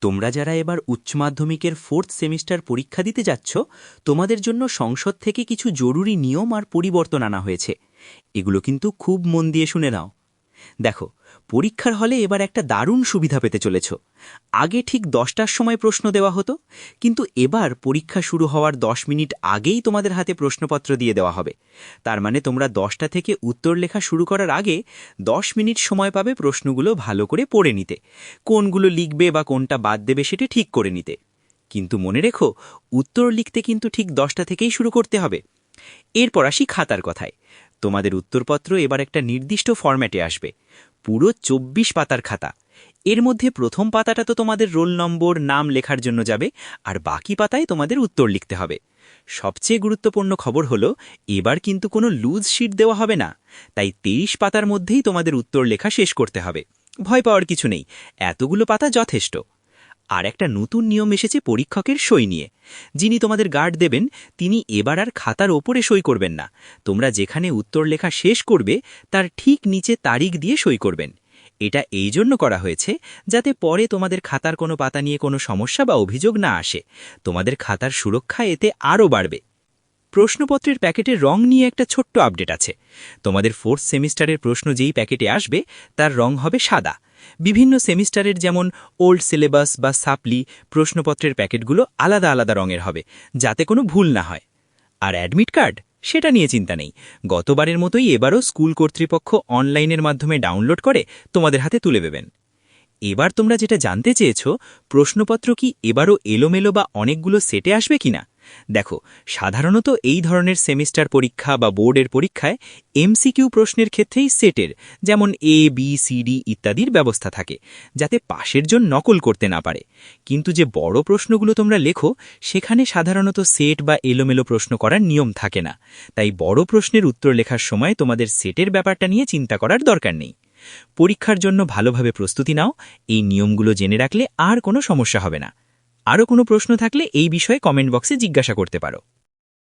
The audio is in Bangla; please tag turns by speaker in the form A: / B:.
A: তোমরা যারা এবার উচ্চ মাধ্যমিকের ফোর্থ সেমিস্টার পরীক্ষা দিতে যাচ্ছ, তোমাদের জন্য সংসদ থেকে কিছু জরুরি নিয়ম আর পরিবর্তন আনা হয়েছে। এগুলো কিন্তু খুব মন দিয়ে শুনে নাও। দেখো, পরীক্ষার হলে এবার একটা দারুণ সুবিধা পেতে চলেছ। আগে ঠিক দশটার সময় প্রশ্ন দেওয়া হতো, কিন্তু এবার পরীক্ষা শুরু হওয়ার দশ মিনিট আগেই তোমাদের হাতে প্রশ্নপত্র দিয়ে দেওয়া হবে। তার মানে তোমরা দশটা থেকে উত্তর লেখা শুরু করার আগে দশ মিনিট সময় পাবে প্রশ্নগুলো ভালো করে পড়ে নিতে, কোনগুলো লিখবে বা কোনটা বাদ দেবে সেটা ঠিক করে নিতে। কিন্তু মনে রেখো, উত্তর লিখতে কিন্তু ঠিক দশটা থেকেই শুরু করতে হবে। এরপর আসি খাতার কথায়। তোমাদের উত্তরপত্র এবার একটা নির্দিষ্ট ফরম্যাটে আসবে। পুরো চব্বিশ পাতার খাতা। এর মধ্যে প্রথম পাতাটা তো তোমাদের রোল নম্বর, নাম লেখার জন্য যাবে, আর বাকি পাতায় তোমাদের উত্তর লিখতে হবে। সবচেয়ে গুরুত্বপূর্ণ খবর হলো, এবার কিন্তু কোনো লুজ শিট দেওয়া হবে না। তাই তেইশ পাতার মধ্যেই তোমাদের উত্তর লেখা শেষ করতে হবে। ভয় পাওয়ার কিছু নেই। এতগুলো পাতা যথেষ্ট। আর একটা নতুন নিয়ম এসেছে পরীক্ষকের সই নিয়ে। যিনি তোমাদের গার্ড দেবেন, তিনি এবার আর খাতার ওপরে সই করবেন না। তোমরা যেখানে উত্তর লেখা শেষ করবে, তার ঠিক নিচে তারিখ দিয়ে সই করবেন। এটা এই জন্য করা হয়েছে, যাতে পরে তোমাদের খাতার কোনো পাতা নিয়ে কোনো সমস্যা বা অভিযোগ না আসে। তোমাদের খাতার সুরক্ষা এতে আরও বাড়বে। প্রশ্নপত্রের প্যাকেটের রং নিয়ে একটা ছোট্ট আপডেট আছে। তোমাদের ফোর্থ সেমিস্টারের প্রশ্ন যেই প্যাকেটে আসবে, তার রং হবে সাদা। বিভিন্ন সেমিস্টারের যেমন ওল্ড সিলেবাস বা সাপলি প্রশ্নপত্রের প্যাকেটগুলো আলাদা আলাদা রঙের হবে, যাতে কোনো ভুল না হয়। আর অ্যাডমিট কার্ড, সেটা নিয়ে চিন্তা নেই। গতবারের মতোই এবারও স্কুল কর্তৃপক্ষ অনলাইনের মাধ্যমে ডাউনলোড করে তোমাদের হাতে তুলে দেবেন। এবার তোমরা যেটা জানতে চেয়েছ, প্রশ্নপত্র কি এবারও এলোমেলো বা অনেকগুলো সেটে আসবে কিনা? দেখো, সাধারণত এই ধরনের সেমিস্টার পরীক্ষা বা বোর্ডের পরীক্ষায় এমসিকিউ প্রশ্নের ক্ষেত্রেই সেটের, যেমন এ বি সি ডি ইত্যাদির ব্যবস্থা থাকে, যাতে পাশের জন নকল করতে না পারে। কিন্তু যে বড় প্রশ্নগুলো তোমরা লেখো, সেখানে সাধারণত সেট বা এলোমেলো প্রশ্ন করার নিয়ম থাকে না। তাই বড় প্রশ্নের উত্তর লেখার সময় তোমাদের সেটের ব্যাপারটা নিয়ে চিন্তা করার দরকার নেই। পরীক্ষার জন্য ভালোভাবে প্রস্তুতি নাও, এই নিয়মগুলো জেনে রাখলে আর কোনো সমস্যা হবে না। আরও কোনো প্রশ্ন থাকলে এই বিষয়ে কমেন্ট বক্সে জিজ্ঞাসা করতে পারো।